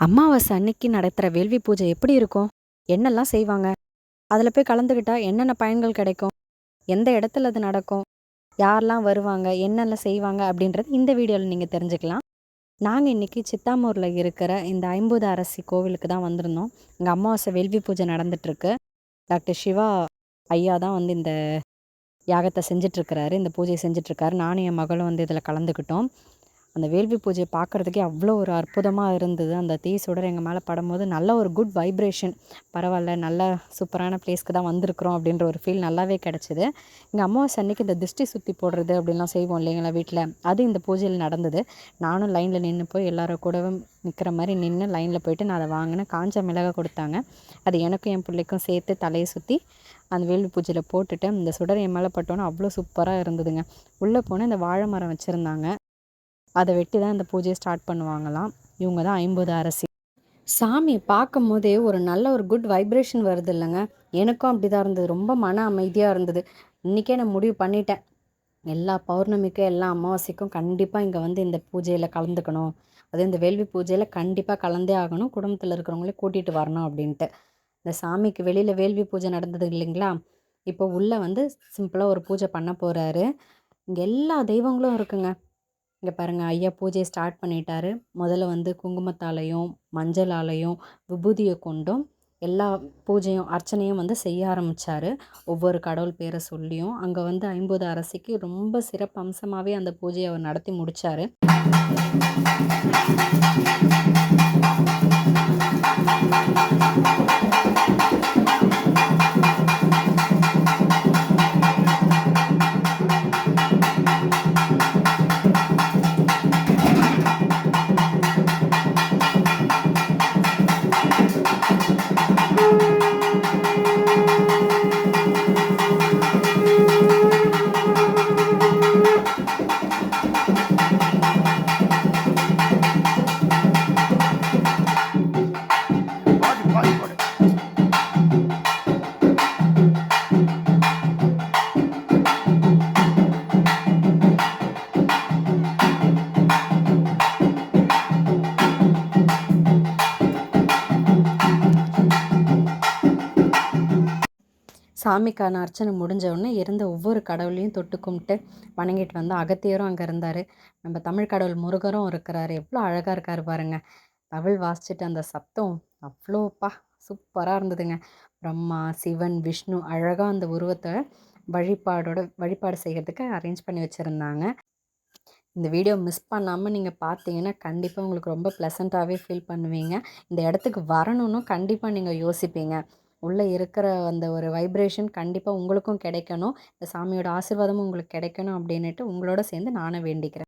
அமாவாசை அன்னைக்கு நடத்துகிற வேள்வி பூஜை எப்படி இருக்கும்? என்னெல்லாம் செய்வாங்க? அதில் போய் கலந்துக்கிட்டா என்னென்ன பயன்கள் கிடைக்கும்? எந்த இடத்துல அது நடக்கும்? யாரெல்லாம் வருவாங்க? என்னெல்லாம் செய்வாங்க? அப்படின்றது இந்த வீடியோவில் நீங்கள் தெரிஞ்சுக்கலாம். நாங்கள் இன்றைக்கி சித்தாமூரில் இருக்கிற இந்த ஐம்பது அரசி கோவிலுக்கு தான் வந்திருந்தோம். இங்கே அமாவாசை வேள்வி பூஜை நடந்துட்டுருக்கு. டாக்டர் சிவா ஐயா தான் வந்து இந்த யாகத்தை செஞ்சிட்ருக்கிறாரு இந்த பூஜையை செஞ்சிட்ருக்காரு நானும் என் மகளும் வந்து இதில் கலந்துக்கிட்டோம். அந்த வேள்வி பூஜையை பார்க்குறதுக்கே அவ்வளோ ஒரு அற்புதமாக இருந்தது. அந்த தீ சுடர் எங்கள் மேலே படும்போது நல்ல ஒரு குட் வைப்ரேஷன் பரவாயில்ல நல்ல சூப்பரான பிளேஸ்க்கு தான் வந்திருக்கிறோம் அப்படின்ற ஒரு ஃபீல் நல்லாவே கிடச்சிது. எங்கள் அம்மாவை அன்றைக்கி இந்த திருஷ்டி சுற்றி போடுறது அப்படின்லாம் செய்வோம் இல்லைங்களா வீட்டில் அது இந்த பூஜையில் நடந்தது. நானும் லைனில் நின்று போய் எல்லாரும் கூடவும் நிற்கிற மாதிரி நின்று லைனில் போயிட்டு நான் அதை வாங்கினேன் காஞ்ச மிளகாய் கொடுத்தாங்க. அது எனக்கும் என் பிள்ளைக்கும் சேர்த்து தலையை சுற்றி அந்த வேள்வி பூஜையில் போட்டுட்டு இந்த சுடர் என் மேலே பட்டோன்னே அவ்வளோ சூப்பராக இருந்ததுங்க. உள்ளே போனால் இந்த வாழை மரம் வச்சுருந்தாங்க. அதை வெட்டி தான் இந்த பூஜையை ஸ்டார்ட் பண்ணுவாங்களாம். இவங்க தான் ஐம்பது அரசி. சாமி பார்க்கும் போதே ஒரு நல்ல ஒரு குட் வைப்ரேஷன் வருது இல்லைங்க. எனக்கும் அப்படி தான் இருந்தது. ரொம்ப மன அமைதியாக இருந்தது. இன்றைக்கே நான் முடிவு பண்ணிட்டேன். எல்லா பௌர்ணமிக்கும் எல்லா அமாவாசைக்கும் கண்டிப்பாக இங்கே வந்து இந்த பூஜையில் கலந்துக்கணும். அது இந்த வேள்வி பூஜையில் கண்டிப்பாக கலந்தே ஆகணும். குடும்பத்தில் இருக்கிறவங்களே கூட்டிகிட்டு வரணும் அப்படின்ட்டு. இந்த சாமிக்கு வெளியில் வேள்வி பூஜை நடந்தது இல்லைங்களா? இப்போ உள்ளே வந்து சிம்பிளாக ஒரு பூஜை பண்ண போகிறாரு இங்கே எல்லா தெய்வங்களும் இருக்குங்க. இங்கே பாருங்கள் ஐயா பூஜையை ஸ்டார்ட் பண்ணிட்டாரு. முதல்ல வந்து குங்குமத்தாலையும் மஞ்சளாலையும் விபூதியை கொண்டும் எல்லா பூஜையும் அர்ச்சனையும் வந்து செய்ய ஆரம்பித்தார் ஒவ்வொரு கடவுள் பேரை சொல்லியும் அங்கே வந்து ஐம்பது அரசிக்கு ரொம்ப சிறப்பு அம்சமாகவே அந்த பூஜையை அவர் நடத்தி முடித்தார் சாமிக்கான அர்ச்சனை முடிஞ்ச உடனே இருந்த ஒவ்வொரு கடவுளையும் தொட்டு கும்பிட்டு வணங்கிட்டு வந்து அகத்தியரும் அங்கே இருந்தார். நம்ம தமிழ் கடவுள் முருகரும் இருக்கிறாரு. எவ்வளோ அழகாக இருக்கார் பாருங்க. தமிழ் வாசிச்சுட்டு அந்த சத்தம் அவ்வளோப்பா சூப்பராக இருந்ததுங்க. பிரம்மா சிவன் விஷ்ணு அழகாக அந்த உருவத்தை வழிபாடோட வழிபாடு செய்கிறதுக்கு அரேஞ்ச் பண்ணி வச்சுருந்தாங்க. இந்த வீடியோ மிஸ் பண்ணாமல் நீங்கள் பார்த்தீங்கன்னா கண்டிப்பாக உங்களுக்கு ரொம்ப ப்ளசண்ட்டாகவே ஃபீல் பண்ணுவீங்க. இந்த இடத்துக்கு வரணும்னு கண்டிப்பாக நீங்கள் யோசிப்பீங்க. உள்ளே இருக்கிற அந்த ஒரு வைப்ரேஷன் கண்டிப்பாக உங்களுக்கும் கிடைக்கணும். இந்த சாமியோட ஆசிர்வாதமும் உங்களுக்கு கிடைக்கணும் அப்படின்னுட்டு உங்களோட சேர்ந்து நானும் வேண்டிக்கிறேன்.